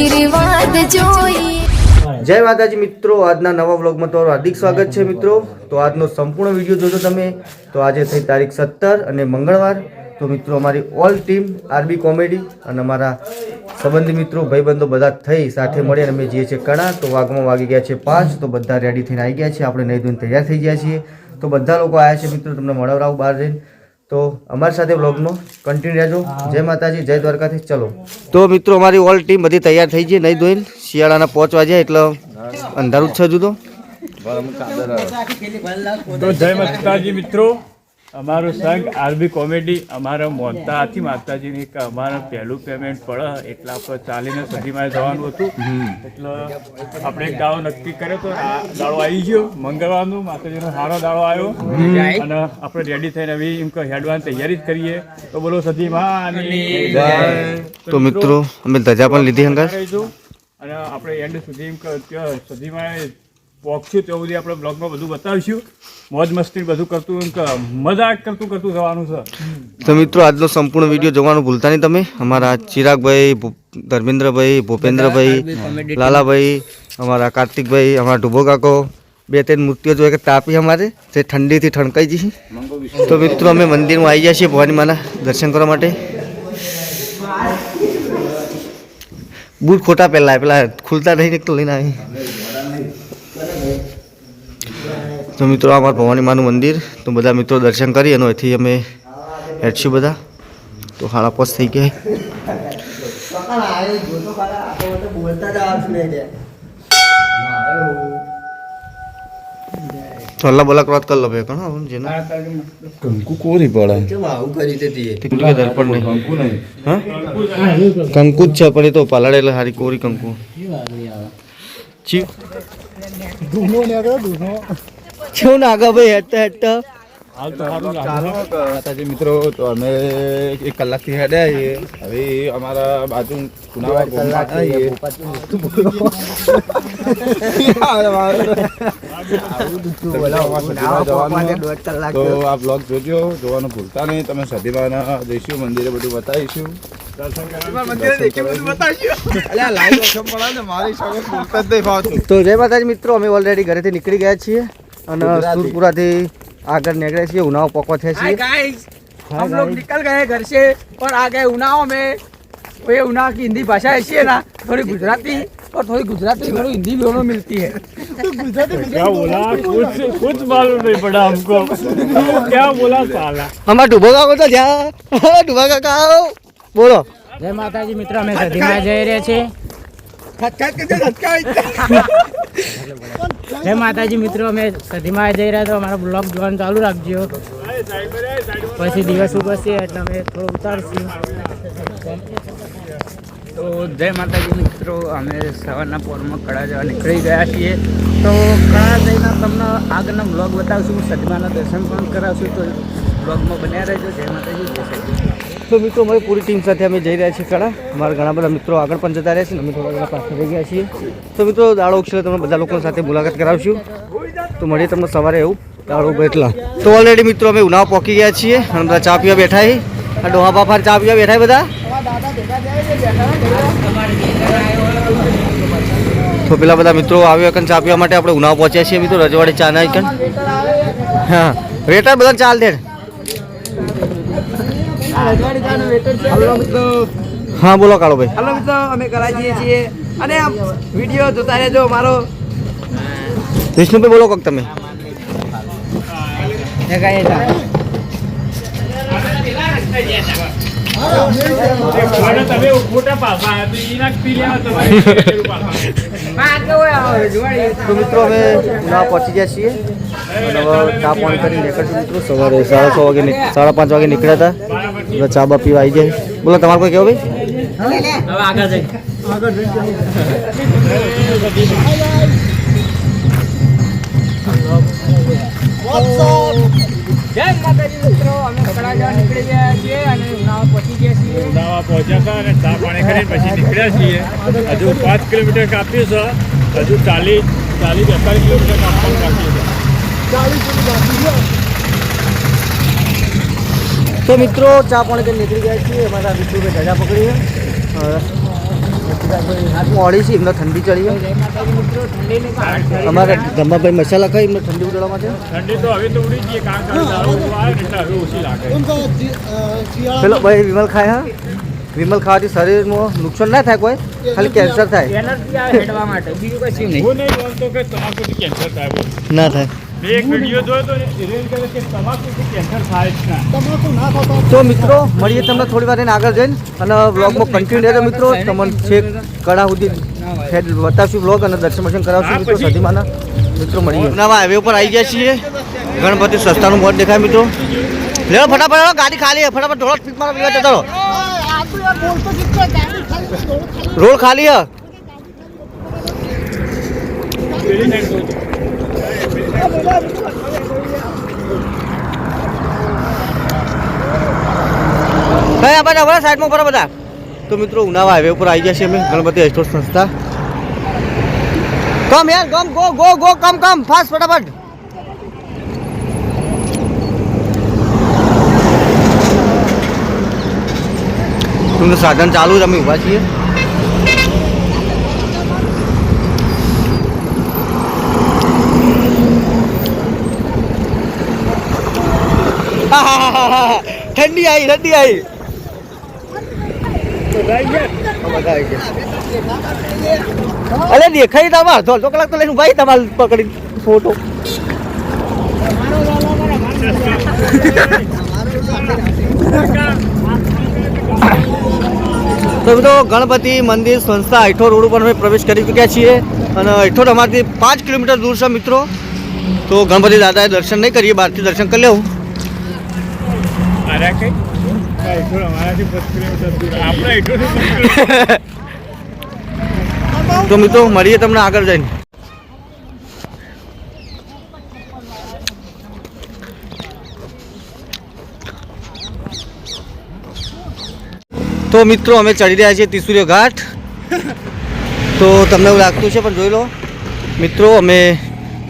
આશીર્વાદ જોઈએ. જય માતાજી મિત્રો, આજના નવા વ્લોગમાં તમારું હાર્દિક સ્વાગત છે મિત્રો. તો આજનો સંપૂર્ણ વીડિયો જોજો તમે. તો આજે થઈ તારીખ સત્તર અને મંગળવાર. તો મિત્રો, અમારી ઓલ ટીમ, આરબી કોમેડી અને અમારા સંબંધી મિત્રો, ભાઈબંધો બધા થઈ સાથે મળી અમે જઈએ છીએ કણા. તો વાગમાં વાગી ગયા છે પાંચ. તો બધા રેડી થઈને આવી ગયા છે. આપણે નહીં ધોઈને તૈયાર થઈ ગયા છીએ. તો બધા લોકો આવ્યા છે મિત્રો, તમને મળવરાવું બહાર જઈને. તો અમારી સાથે વ્લોગનો કન્ટિન્યુ રહેજો જય માતાજી જય દ્વારકાથી ચલો તો મિત્રો અમારી ઓલ ટીમ બધી તૈયાર થઈ ગઈ નહીં ધોઈને શિયાળાના પાંચ વાગ્યા એટલે અંધારું જ છે જુદો તો તો જય માતાજી મિત્રો અમારો સંઘ આરબી કોમેડી અમારા મોનતા હાથી માતાજીની કે અમારા પહેલું પેમેન્ટ પડે એટલે આપણે ચાલીને સદીમાં જવાનું હતું. એટલે આપણે એક દાડો નક્કી કર્યો તો આ દાડો આવી ગયો. મંગળવારનું માતાજીનો સારો દાડો આવ્યો. અને આપણે રેડી થઈને હવે એમ કે હેડવાની તૈયારી જ કરીએ. તો બોલો સદીમાં તો મિત્રો અમે ધજા પણ લીધી હંગાર અને આપણે એન્ડ સુધી એમ કે ત્યાં સુધીમાં પહોંચશું બધી આપણે બ્લોગમાં બધું બતાવીશું. મોજ મસ્તી બધું કરતું એમ મજાક કરતું કરતું જવાનું છે. તો મિત્રો આજનો સંપૂર્ણ વીડિયો જોવાનું ભૂલતા નહીં તમે. અમારા ચિરાગભાઈ ધર્મેન્દ્રભાઈ ભૂપેન્દ્રભાઈ લાલાભાઈ અમારા કાર્તિકભાઈ અમારા ડુબો કાકો. બે ત્રણ મૂર્તિઓ જોઈએ કે તાપી અમારે તે ઠંડીથી ઠણકાઈ જઈ તો મિત્રો અમે મંદિરમાં આવી જઈએ છીએ ભવાની માના દર્શન કરવા માટે. બૂટ ખોટા પહેલા પેલા ખુલતા નહીં એક તો લઈને આવી. તો મિત્રો આ અમારું ભવાની માનું મંદિર. તો બધા મિત્રો દર્શન કરી અને અહીંથી અમે હેઠશું બધા. તો હાડા પોસ થઈ ગયા. તો અલ્લા બોલા વાત કર લો કણ જેના? કંકુ કોરી પડે. દર્પણ નહીં. હા? કંકુ જ છે પણ એ તો પલાળે એટલે હારી કોરી કંકુ. ચી કેવું નાગા ભાઈ હેઠતા હેઠતા હાલ તો સારું લાગે. માતાજી મિત્રો તો અમે એક કલાકથી હેડ્યા છીએ હવે અમારા બાજુ ગામમાં આવીએ. તો આ બ્લોગ જોજો જોવાનું ભૂલતા નહીં. તમે સદીમાના જઈશું મંદિરે બધું બતાવીશું. તો જય માતાજી મિત્રો અમે ઓલરેડી ઘરેથી નીકળી ગયા છીએ. અને સુરપુરાથી આગળ નીકળ્યા છીએ ઉનાવ પકવા થયા हाय છીએ गाइस हम लोग निकल गए घर से और आ गए उनाव में वो ये उनाव की हिंदी भाषा ऐसी है ना थोड़ी गुजराती और थोड़ी गुजराती थोड़ी हिंदी दोनों मिलती है क्या बोला कुछ कुछ मालूम नहीं पड़ा हमको क्या बोला साला અમારા ડુબો કાકો તો જ્યાં ડુબા કાકા આવો. બોલો જય માતાજી મિત્રો અમે સધીમાં જઈ રહ્યા છીએ જય માતાજી મિત્રો અમે સધીમાં જઈ રહ્યા તો અમારો બ્લોગ જોવાનું ચાલુ રાખજો. પછી દિવસ ઉગશે એટલે અમે થોડું ઉતારશું. તો જય માતાજી મિત્રો અમે સવારના પોરમાં કળા જવા નીકળી ગયા છીએ. તો કળા જઈને તમને આગળના બ્લોગ બતાવશું સદમાના દર્શન પણ કરાવશું. તો બ્લોગમાં બન્યા રહેજો. જય માતાજી જય સચિન. તો મિત્રો, અમારી પૂરી ટીમ સાથે અમે જઈ રહ્યા છીએ કળા. અમારા ઘણા બધા મિત્રો આગળ પણ જતા રહ્યા છે અમે થોડા ઘણા પાછળ રહી ગયા છીએ. તો મિત્રો, દાડો ઉછળે તમને બધા લોકો સાથે મુલાકાત કરાવશું. તો મળીએ તમને સવારે એવું, દાડો બેઠલા. તો ઓલરેડી મિત્રો, અમે ઉનાવ પહોંચી ગયા છીએ અને બધા ચા પીવા બેઠા છીએ આ ડોહા બાફા ચા પીવા બેઠા બધા. તો પેલા બધા મિત્રો આવ્યા કન ચા પીવા માટે આપણે ઉનાવ પહોંચ્યા છીએ મિત્રો, રજવાડી ચા ના હા, રેટર બધા ચાલ દે. હા બોલો કાળો ભાઈ હલો મિત્રો અમે કરાચી છીએ. અને વીડિયો જોતા રહેજો મારો વિષ્ણુભાઈ બોલો કોક તમે. તો મિત્રો અમે ના પહોંચી ગયા છીએ. અને હવે ચા પાણી કરી નીકળશું મિત્રો. સવારે સાડા છ વાગે સાડા પાંચ વાગે નીકળ્યા હતા. હવે ચા બા પીવા આવી જાય. બોલો તમારે કોઈ કેવો ભાઈ? હવે આગળ જઈ જય માતાજી મિત્રો અમે કડા જવા નીકળી ગયા છીએ અને ઉનાવ પહોંચી ગયા છીએ. ઉનાવા પહોંચ્યા હતા અને ચા પાણી કરીને પછી નીકળ્યા છીએ. હજુ પાંચ કિલોમીટર કાપ્યું છે. હજુ ચાલીસ ચાલીસ બેતાલીસ કિલોમીટર કાપવાનું બાકી છે તો મિત્રો ચા પણ કે નીકળી ગયા છીએ. અમારા વિષ્ણુભાઈ ધજા પકડી હાથમાં હવે છે એમને ઠંડી ચડી. અમારે ગમાભાઈ મસાલા ખાઈ એમને ઠંડી ઉડાડવા માટે. ઠંડી તો હવે તો ઉડી ગઈ કારણ પેલો ભાઈ વિમલ ખાય હા? વિમલ ખાવાથી શરીરમાં નુકસાન ના થાય કોઈ? ખાલી કેન્સર થાય. એનર્જી આવે હેડવા માટે બીજું કશું નહીં. હું નહીં બોલતો કે તમાકુથી કેન્સર થાય બોલ. ના થાય. તો મિત્રો મળીએ તમને થોડી વાર એને આગળ જઈને અને બ્લોગમાં કન્ટિન્યુ રહેજો મિત્રો. તમને છેક કડા સુધી બતાવશું બ્લોગ અને દર્શન દર્શન કરાવશું મિત્રો સધીમાના મિત્રો મળીએ. નવા હાઈવે ઉપર આવી ગયા છીએ. ગણપતિ સસ્તાનું બોર્ડ દેખાય મિત્રો. લેવો ફટાફટ ગાડી ખાલી ફટાફટ ઢોળો સ્પીડ મારો પીવા જતો રોડ ખાલી હે જોજો. આપણે હવે સાઈડમાં બધા. તો મિત્રો ઉનાવા હાઈવે ઉપર આવી ગયા છે અમે, ગણપતિ એસ્ટોર સંસ્થા. કમ યાર come go go go come come fast ફટાફટ. સાધન ચાલુ જ, અમે ઊભા છીએ. ઠંડી આવી ઠંડી આવી અરે દેખાય તમારે તો અડધો કલાક તો લઈને ભાઈ તમારે પકડી ફોટો તો મિત્રો, ગણપતિ મંદિર સંસ્થા હેઠો રોડ ઉપર અમે પ્રવેશ કરી ચૂક્યા છીએ અને હેઠો અમારથી પાંચ કિલોમીટર દૂર છે મિત્રો. તો ગણપતિ દાદાએ દર્શન નહીં કરીએ, બહારથી દર્શન કરી લેવું અરે કઈ આ હેઠળ અમારાથી પચીસ કિલોમીટર દૂર આપણે હેઠળથી તો મિત્રો, મળીએ તમને આગળ જઈને. તો મિત્રો, અમે ચડી રહ્યા છીએ ત્રિસુરીય ઘાટ. તો તમને એવું લાગતું છે પણ જોઈ લો. મિત્રો, અમે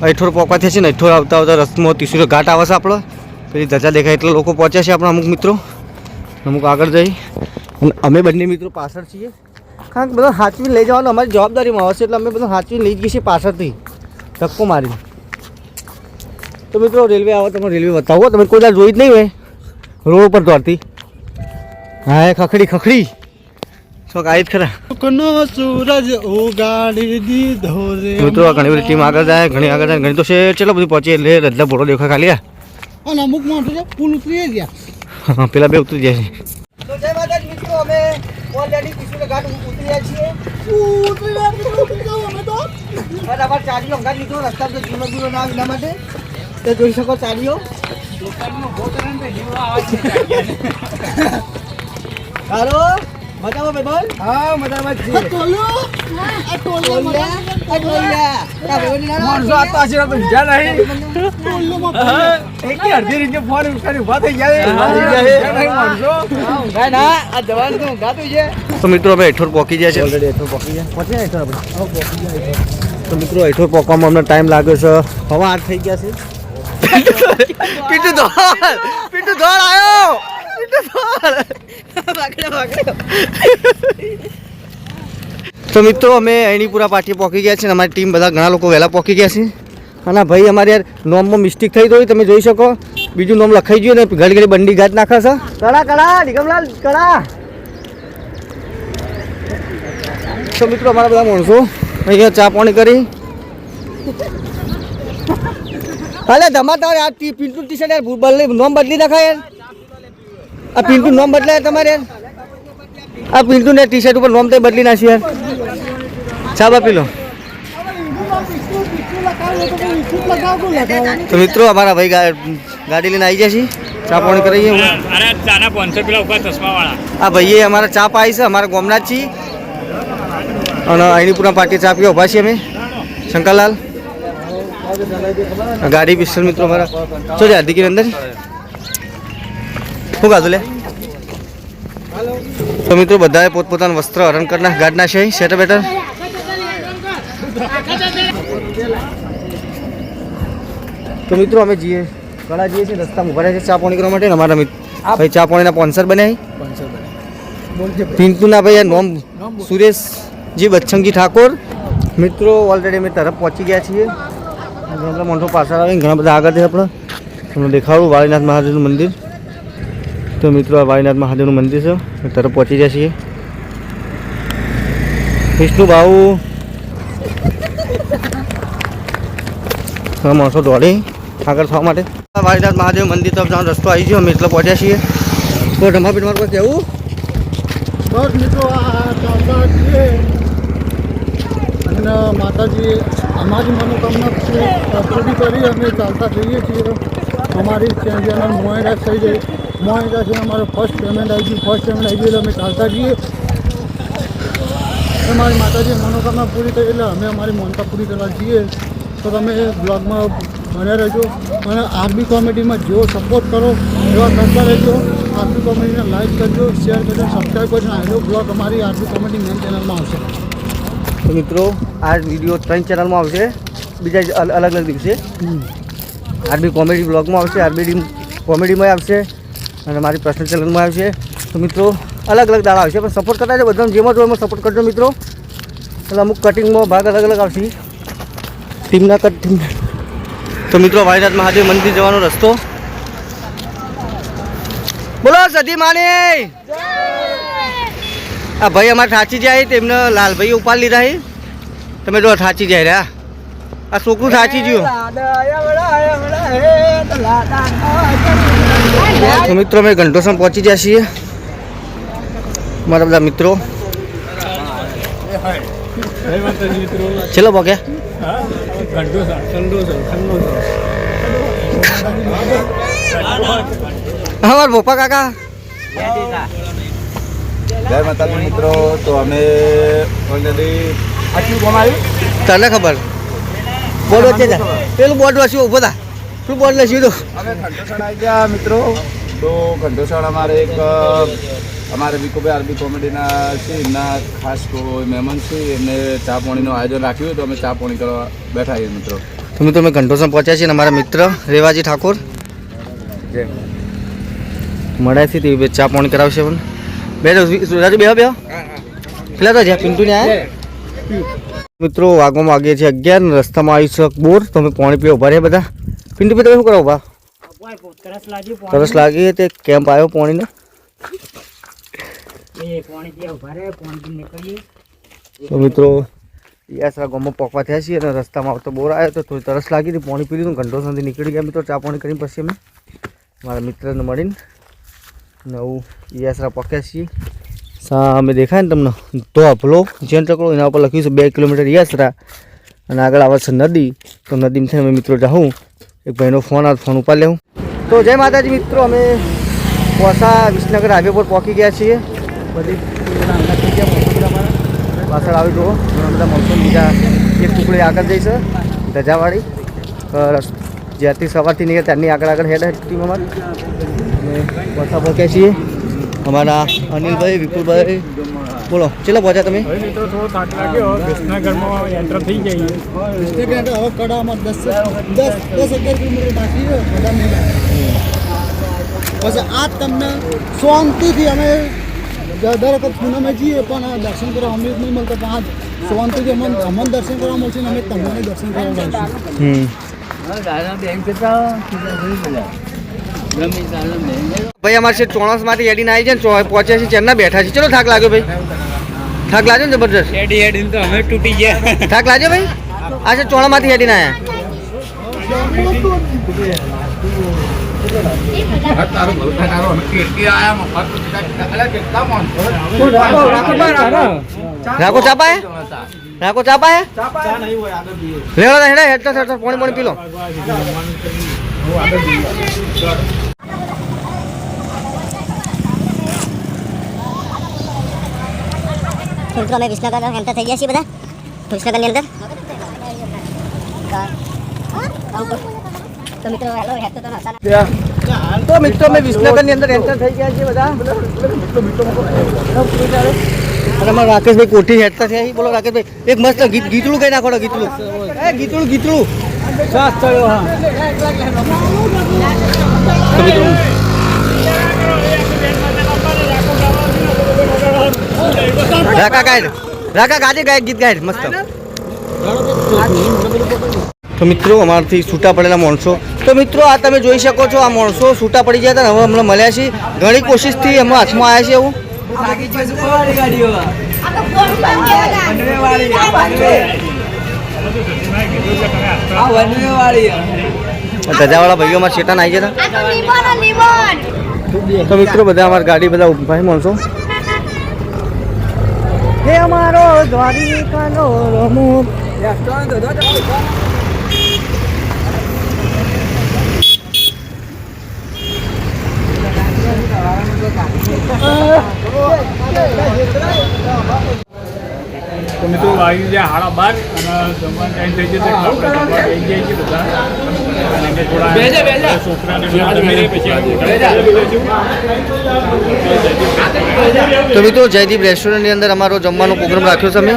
અઠોર પોકવાથી છીએ ને અઠોર આવતા આવતા રસ્તામાં ત્રિસુરીય ઘાટ આવે છે આપણો. પેલી ધજા દેખાય એટલે લોકો પહોંચ્યા છે આપણા અમુક મિત્રો. અમુક આગળ જઈ. અને અમે બંને મિત્રો પાછળ છીએ. કારણ કે બધું હાચવી લઈ જવાનું અમારી જવાબદારીમાં આવશે એટલે અમે બધું હાચવી લઈ જઈએ છીએ પાછળથી. ધક્કો મારી તો મિત્રો રેલવે આવો તમે રેલવે બતાવો. તમે કોઈ દાદા જોઈ જ નહીં હોય. રોડ ઉપર દોડતી. હા એ ખખડી ખખડી. શોખ આવી જ ખરા સૂરજ ઉગાડી દીધો મિત્રો ઘણી બધી ટીમ આગળ જાય ઘણી આગળ જાય. ઘણી તો છે ચલો બધી પહોંચી. એટલે રજલા ભોળો દેખાય ખાલી આ અને અમુક માણસો છે પુલ ઉતરી ગયા. હા, પેલા બે ઉતરી જાય છે. તો જય માતાજી મિત્રો અમે ઓલરેડી કિશોર ઘાટ ઉતર્યા છીએ. અને અમારે ચાલીઓ લીધો રસ્તા પર ધીમો ધીમો ના એના માટે. તે જોઈ શકો ચાલીઓ. હાલો. મજામાં ભાઈ બોલ? હા મજામાં જ છીએ. માણસો આ તો આશીર્વાદ તો લીધા નહીં. એક અડધી રીતે ફોન ઉઠાડી ઊભા થઈ જાય તો મિત્રો અમે એઠોર પોકી ગયા છે. ઓલરેડી એઠોર પોકી ગયા. ગયા હેઠોર આપણે? તો મિત્રો એઠોર પોકવામાં અમને ટાઈમ લાગ્યો છે. હવા આઠ થઈ ગયા છે. પીટુ ધોળ પીટુ ધોળ આવ્યો તો મિત્રો, અમે અણીપુરા પાટીએ પહોંચી ગયા છે અમારી ટીમ બધા ઘણા લોકો વહેલા પહોંચી ગયા છે. અને ભાઈ, અમારે યાર નોમમાં મિસ્ટેક થઈ ગઈ તમે જોઈ શકો. બીજું નોમ લખાઈ ગયું ને ઘડી ઘડી બંડી ઘાટ નાખે છે. કડા કડા નિગમલાલ કડા તો મિત્રો, અમારા બધા માણસો, અહીંયા ચા પાણી કરી. અલે ધમાતા આ પિન્ટુ ટી શર્ટ યાર નોમ બદલી નાખાય યાર. આ પિન્ટુ નોમ બદલાય તમારે? આ પિન્ટુ ને ટી શર્ટ ઉપર નોમ તો બદલી નાખી યાર. ચા આપી લો. તો મિત્રો અમારા ભાઈ ગાડી લઈને આવી જાય છે ચા પાણી વાળા આ ભાઈએ અમારા ચા પાઈ છે અમારા ગોમના જ છીએ. અને અણીપુરા પાર્ટી ચા પીવા ઊભા છીએ અમે. શંકરલાલ. ગાડી પિસ્તલ મિત્રો અમારા. શું છે હાર્દિક અંદર? શું કાધું લે? તો મિત્રો બધાએ પોતપોતાનું વસ્ત્ર હરણ કરના ગાડના છે સેટર બેટર તો મિત્રો અમે જઈએ કળા જઈએ છીએ, રસ્તામાં ઊભા છે ચા પાણી કરવા માટે. અમારા ભાઈ ચા પાણીના સ્પોન્સર બનાવી પિન્ટુ ના ભાઈ નોમ સુરેશજી બચ્છંગી ઠાકોર. મિત્રો ઓલરેડી અમે તરફ પહોંચી ગયા છીએ. આપણે મોટો પાછળ આવીને ઘણા બધા આગળ છે આપણે. તમને દેખાડું, વાળીનાથ મહાદેવનું મંદિર. તો મિત્રો, આ વાયનાથ મહાદેવનું મંદિર છે. તરફ પહોંચી જાય છીએ. વિષ્ણુ હા માણસો દોડે આગળ થવા માટે. વાયનાથ મહાદેવ મંદિર તરફ જવાનો રસ્તો આવી ગયો. એટલે પહોંચ્યા છીએ. તો રમાપીઠ મારું કોઈ કહેવું બસ મિત્રો અને માતાજી, અમારી મનોકામના પૂરી કરી અમે ચાલતા જઈએ છીએ. અમારી ચેનલ મોયરા થઈ જાય. છે અમારું ફર્સ્ટ પેમેન્ટ આવી ગયું ફર્સ્ટ પેમેન્ટ આવી ગયું એટલે અમે ચાલતા જઈએ. અમારી માતાજી મનોકામના પૂરી કરી એટલે અમે અમારી મનતા પૂરી કરવા જઈએ. તો તમે બ્લોગમાં બન્યા રહેજો. અને આરબી કોમેડીમાં જેવો સપોર્ટ કરો એવા કરતા રહેજો. આરબી કોમેડીને લાઈક કરજો શેર કરજો સબસ્ક્રાઈબ કરજો. આજે બ્લોગ અમારી આરબી કોમેડી મેન ચેનલમાં આવશે. તો મિત્રો આ વીડિયો ત્રણ ચેનલમાં આવશે. બીજા અલ- અલગ અલગ દિવસે આરબી કોમેડી બ્લોગમાં આવશે આરબીડી કોમેડીમાં આવશે. અને મારી પર્સનલ ચેનલમાં આવશે. તો મિત્રો, અલગ અલગ દાડા આવશે, પણ સપોર્ટ કરતા છે બધાને જેમાં જો એમાં સપોર્ટ કરજો મિત્રો. એટલે અમુક કટિંગમાં ભાગ અલગ અલગ આવશે. ટીમના કટ તો મિત્રો વાયનાથ મહાદેવ મંદિર જવાનો રસ્તો. બોલો, સધી માની. આ ભાઈ અમારે થાચી જાય તેમને લાલભાઈ ઉપાડ લીધા છે. તમે જો થાચી જાય રહ્યા. આ છોકરું થાચી ગયું. તો મિત્રો અમે ઘંટોસમ પહોંચી ગયા છીએ. મારા બધા મિત્રો. છેલ્લો પહોંચ્યા હા? પપ્પા કાકા. જય માતાજી મિત્રો તો અમે ઓલરેડી તને ખબર? બોર્ડ વચ્ચે પેલું બોર્ડ વાંચ્યું ઊભો થા. શું લખ્યું તો? અમે ઘંટોસણ આવી ગયા મિત્રો. તો ઘંટોસણ અમારે એક અમારે વિકોભાઈ આરબી કોમેડીના છે એમના ખાસ કોઈ મહેમાન છે એમને ચા પાણીનું આયોજન રાખ્યું તો અમે ચા પાણી કરવા બેઠા છીએ મિત્રો. તો મિત્રો અમે ઘંટોસણ પહોંચ્યા છીએ અમારા મિત્ર રેવાજી ઠાકોર. જય મળ્યા છે તે ચા પાણી કરાવશે પણ. બે રાજુ બે બે પેલા તો જ્યાં પિન્ટુ ને આયા. મિત્રો વાગવામાં વાગે છે અગિયાર રસ્તામાં આવી છે બોર. તમે પાણી પીવા ઊભા રહ્યા બધા. પિન્ટુ ભાઈ તમે શું કરો, બા? તરસ લાગી તે કેમ્પ આવ્યો પાણીનો? તો મિત્રો યાસરા ગામમાં પકવા થયા છીએ અને રસ્તામાં આવતો બોર આવ્યો તો થોડી તરસ લાગી હતી, પાણી પી લીધું ઘંટો સુધી નીકળી ગયા. મિત્રો, ચા પાણી કરીને પછી અમે મારા મિત્રને મળીને નવું યાસરા પક્યા છીએ. સામે દેખાય ને તમને? ધોભલો જેન ટકડો એના ઉપર લખ્યું છે, બે કિલોમીટર યાસરા અને આગળ આવે છે નદી. તો નદીમાં થઈને અમે મિત્રો જાઉં એક ભાઈનો ફોન આ ફોન ઉપર લેવું. તો જય માતાજી મિત્રો, અમે પોસા વિસનગર હાઈવે પર પહોંચી ગયા છીએ. બધી. પાછળ આવી જુઓ, ઘણા બધા મોનસૂન બીજા એક ટુકડી આગળ જઈ ધજાવાળી. જ્યાંથી સવારથી નીકળે ત્યાંની આગળ આગળ હેડ ટીમ અમારી. પોસા પહોંચ્યા છીએ. અમારા અનિલભાઈ, વિપુલભાઈ બોલો ચેલો પહોંચ્યા તમે? હવે મિત્રો થોડો થાક લાગ્યો. વિસનગરમાં એન્ટર થઈ જઈએ સેકન્ડ હવે કડામાં દસ દસ દસ અગિયાર કિલોમીટર બાકી પછી આ તમને શાંતિથી અમે દર વખત પૂનમે જઈએ પણ દર્શન કરવા અમૃત નહીં મળતા પણ આજ શાંતિથી અમને અમને દર્શન કરવા મળશે ને અમે તમને દર્શન કરવા મળશું. ભાઈ અમારે છે ચોણસમાંથી હેડીને આવી છે ને પહોંચ્યા છે ચેરના બેઠા છે ચલો થાક લાગ્યો ભાઈ. થાક લાગ્યો ને જબરજસ્ત? હેડી હેડી તો અમે તૂટી ગયા. થાક લાગ્યો ભાઈ? આ છે ચોણામાંથી હેડીને આવ્યા રાખો ચાપા હે? રાખો ચાપા હે? રેડો હેડા હેડતા હેડતા પાણી પાણી પી લો મિત્રો અમે વિસનગર એન્ટર થઈ ગયા છીએ બધા વિસનગરની અંદર તો મિત્રો હેલો હેડ તો હતા તો મિત્રો અમે વિસનગરની અંદર એન્ટર થઈ ગયા છીએ બધા। અને અમારા રાકેશભાઈ કોઠી હેડતા થયા છે. બોલો રાકેશભાઈ. એક મસ્ત ગીત ગીતડું કઈ નાખો ને, ગીતડું એ ગીતડું તો મિત્રો રાખા ગાઈડ રાકા ગાડી ગાય ગીત ગાય, મસ્ત. તો મિત્રો, અમારાથી છૂટા પડેલા માણસો. તો મિત્રો, આ તમે જોઈ શકો છો, આ માણસો છૂટા પડી ગયા હતા હવે અમને મળ્યા છીએ ઘણી કોશિશથી અમે હાથમાં આવ્યા છે એવું. ધજાવાળા ભાઈઓ અમારા શેટાન આવી ગયા આ તો મિત્રો બધા અમારા ગાડી બધા ભાઈ માણસો. હે અમારો દ્વારિકાનો રમો. તો મિત્રો આવી ગયા હાડા બાર અને જમવાનું ટાઈમ થઈ જશે આપણે થઈ જાય છે બધા. અને થોડા છોકરાને પછી. તો મિત્રો જયદીપ રેસ્ટોરન્ટની અંદર અમારો જમવાનો પ્રોગ્રામ રાખ્યો છે અમે.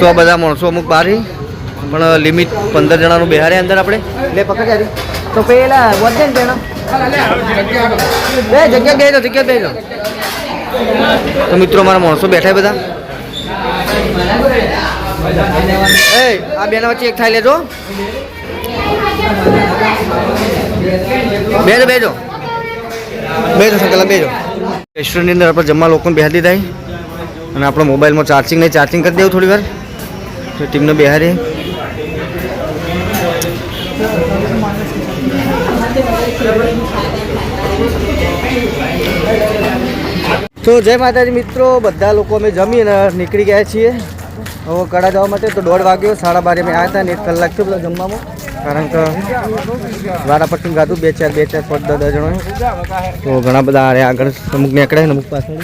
તો આ બધા માણસો અમુક બહાર પણ લિમિટ પંદર જણાનું બિહારે અંદર આપણે. એટલે પકડી તો પેલા વધે ને જણા બે જગ્યા બે જગ્યા બે તો મિત્રો અમારા માણસો બેઠા બધા. એ, આ બેના વચ્ચે એક થાય, લેજો. બેજો બેજો. બેજો સંકલા બેજો. રેસ્ટોરન્ટની અંદર આપણે જમવા લોકોને બેહાડી દીધા અને આપણો મોબાઈલમાં ચાર્જિંગ નહીં ચાર્જિંગ કરી દેવું થોડી વાર. તો ટીમને બેહારી તો જય માતાજી મિત્રો, બધા લોકો અમે જમીને નીકળી ગયા છીએ. હવે કડા જવા માટે તો દોઢ વાગ્યો, સાડા બારે અમે આવ્યા હતા ને એક કલાક થયો બધા જમવામાં. કારણ કે વારાપટ્ટી ગાતું બે ચાર બે ચાર, પાંચ, દસ જણો તો ઘણા બધા આરે આગળ અમુક નીકળે ને અમુક પાછળ.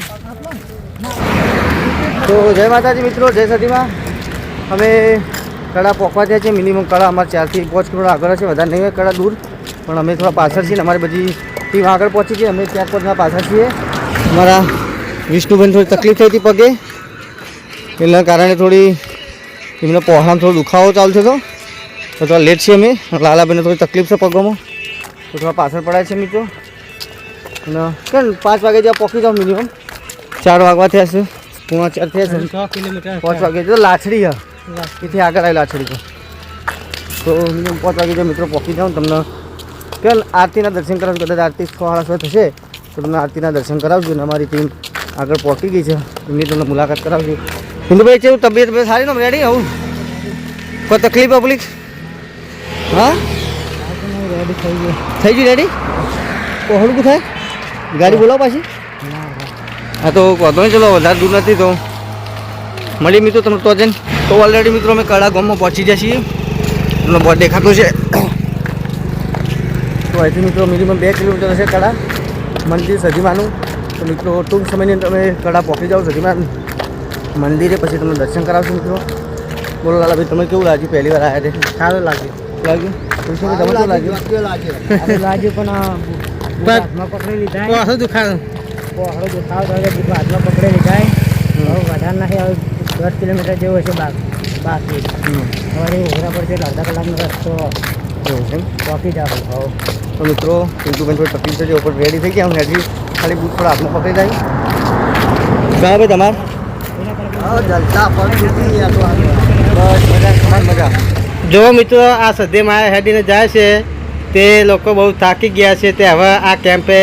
તો જય માતાજી મિત્રો, જય સતીમાં. અમે કડા પોખવા થયા છે મિનિમમ કડા અમારે ચારથી પાંચ કિલોમીટર આગળ છે વધારે નહીં હોય કડા દૂર. પણ અમે થોડા પાછળ છીએ ને, અમારી બધી ટીમ આગળ પહોંચી છે અમે ચાર પાંચના પાછળ છીએ. અમારા વિષ્ણુભાઈને થોડી તકલીફ થઈ હતી પગે. એના કારણે થોડી એમને પહોળામાં થોડો દુખાવો ચાલુ થયો હતો. તો થોડા લેટ છીએ અમે. લાલાભાઈને થોડી તકલીફ છે પગોમાં. તો થોડા પાછળ પડાય છે મિત્રો. અને કેમ પાંચ વાગે જ્યાં પહોંચી જાઓ મિનિમમ. ચાર વાગવા થયા છે. પૂણા ચાર થયા છે. પાંચ વાગે તો લાછડી હા. એથી આગળ આવી લાછડી તો તો મિનિમમ પાંચ વાગે જો મિત્રો પહોંચી જાઉં તમને કે આરતીના દર્શન કરાવજો. કદાચ આરતી છ સાડા છ થશે તો તમને આરતીના દર્શન કરાવજો અને અમારી ટીમ આગળ પહોંચી ગઈ છે. એમની તમને મુલાકાત કરાવજો. હિન્દુભાઈ કેવું તબિયત તબિયત સારી ને? રેડી આવું? કોઈ તકલીફ પબ્લિક હા? રેડી થઈ ગયું થઈ ગયું રેડી પહોળું થાય? ગાડી બોલાવો પાછી. હા તો વાંધો નહીં ચલો વધારે દૂર નથી તો. મળી મિત્રો તમને તો જઈને. તો ઓલરેડી મિત્રો અમે કડા ગામમાં પહોંચી જઈએ છીએ. એમનો બહુ દેખાતો છે. તો અહીંથી મિત્રો મિનિમમ બે કિલોમીટર હશે કળા. મંદિર સજીમાનું તો મિત્રો ટૂંક સમયની તમે કડા પહોંચી જાઓ સજીમાન મંદિરે પછી તમને દર્શન કરાવશો મિત્રો. બોલો લાલાભાઈ તમે કેવું લાગ્યું? પહેલી વાર આવ્યા છે. સારું લાગ્યું. લાગ્યું? લાગ્યું? લાગ્યું પણ હાથમાં પકડી લીધા. પહોળો દુખાવો તો હાથમાં પકડી લીધા. વધારે હવે દસ કિલોમીટર જેવો હશે બાકી. હવે ઉઘરા પર છે અડધા કલાકનો રસ્તો? પહોંચી જાવ તો મિત્રો પિન્ટુભાઈ થોડી તકલીફ છે ઉપર રેડી થઈ ગયા હું હેડવી ખાલી બૂટ થોડા હાથમાં પકડી જાય. ગા ભાઈ તમાર? મજા મજા? જો મિત્રો આ સદ્યમાં હેડીને જાય છે તે લોકો બહુ થાકી ગયા છે તે હવે આ કેમ્પે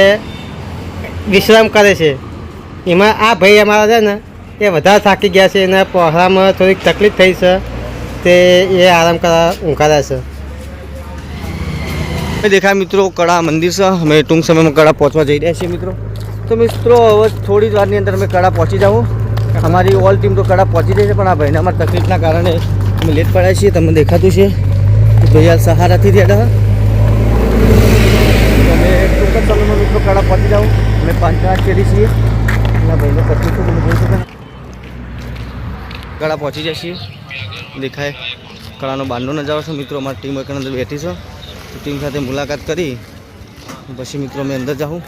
વિશ્રામ કરે છે. એમાં આ ભાઈ અમારા છે ને એ વધારે થાકી ગયા છે એના પહોળામાં થોડીક તકલીફ થઈ છે તે એ આરામ કરવા ઊંઘાડા છે. દેખાય મિત્રો કળા મંદિર છે અમે ટૂંક સમયમાં કળા પહોંચવા જઈ રહ્યા છીએ મિત્રો. તો મિત્રો, હવે થોડી વારની અંદર અમે કડા પહોંચી જાઉં. અમારી ઓલ ટીમ તો કડા પહોંચી જાય છે, પણ આ ભાઈને અમારી તકલીફના કારણે અમે લેટ પડ્યા છીએ, તમને દેખાતું છે. ભૈયા સહારાથી હતા અમે ટૂંક જ સમયમાં મિત્રો કડા પહોંચી જાઉં. અમે પાંચ આઠ કરી છીએ. એના ભાઈને તકલીફ તમે જોઈ શકો. કડા પહોંચી જાય છીએ. દેખાય, કળાનો બાંધો નજારો છે. મિત્રો, અમારી ટીમ એક અંદર બેઠી છે. ટીમ સાથે મુલાકાત કરી. પછી મિત્રો અમે અંદર જાઉં.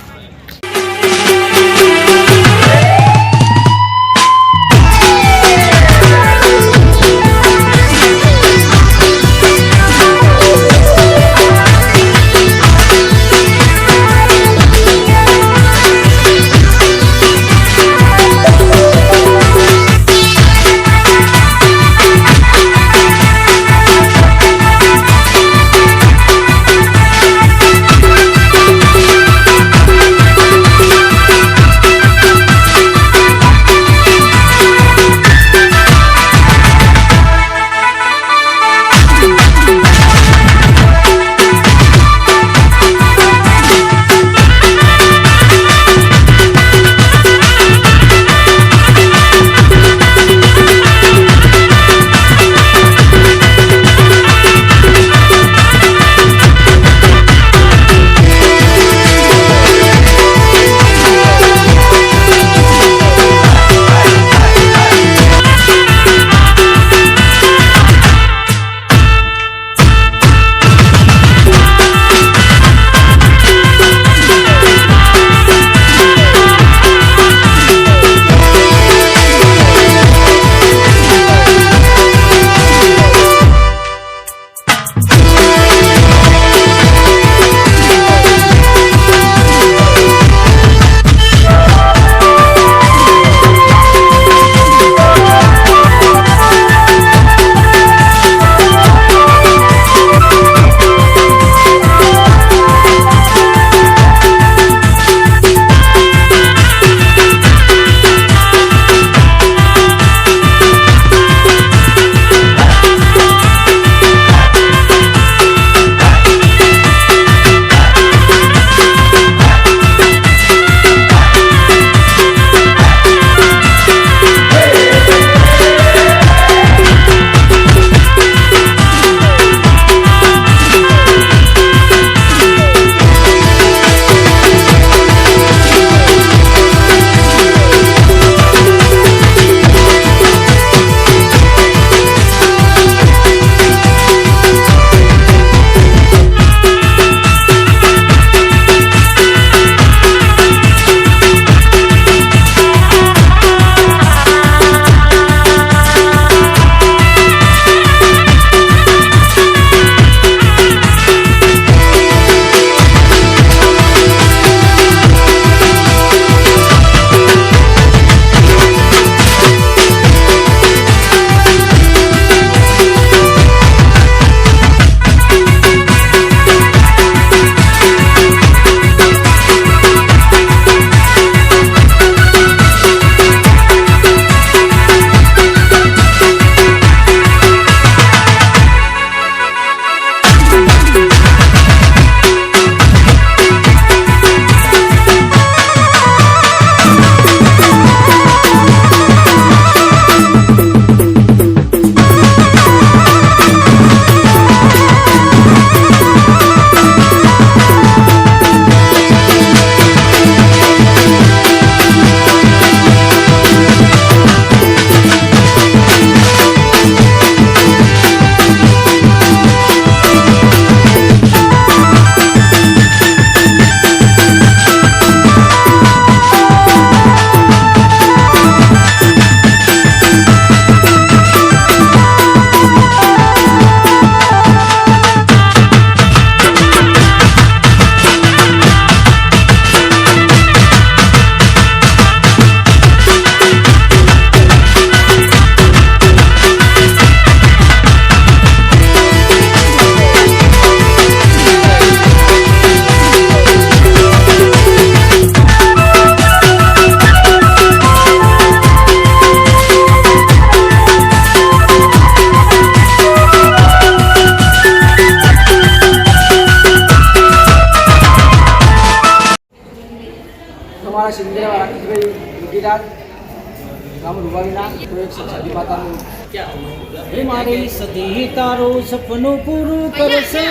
સપનું પૂરું કરશે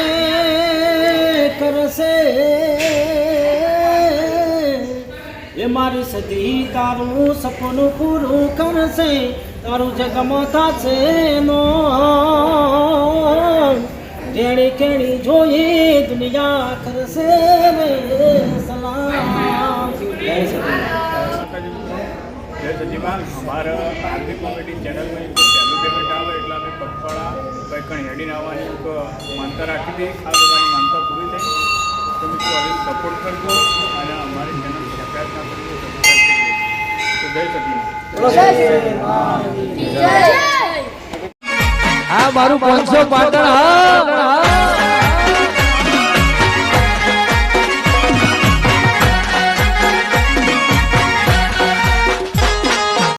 કરશે. એ મારી સદી તારું સપનું પૂરું કરશે, તારું જગમાં થશે નો જેણી કેણી જોઈ દુનિયા કરશે સલામ. જય સજીમાં અમારા આર્થિક કોમેડી ચેનલમાં પગપાળા કંઈ હેડીને આવવાની એક માનતા રાખી હતી આ બધાની માનતા પૂરી થઈ. તો મિત્રો હવે સપોર્ટ કરજો અને અમારી ચેનલ સબસ્ક્રાઈબ ના કરજો તો જય સજી આ મારું પાંચસો પાટણ હા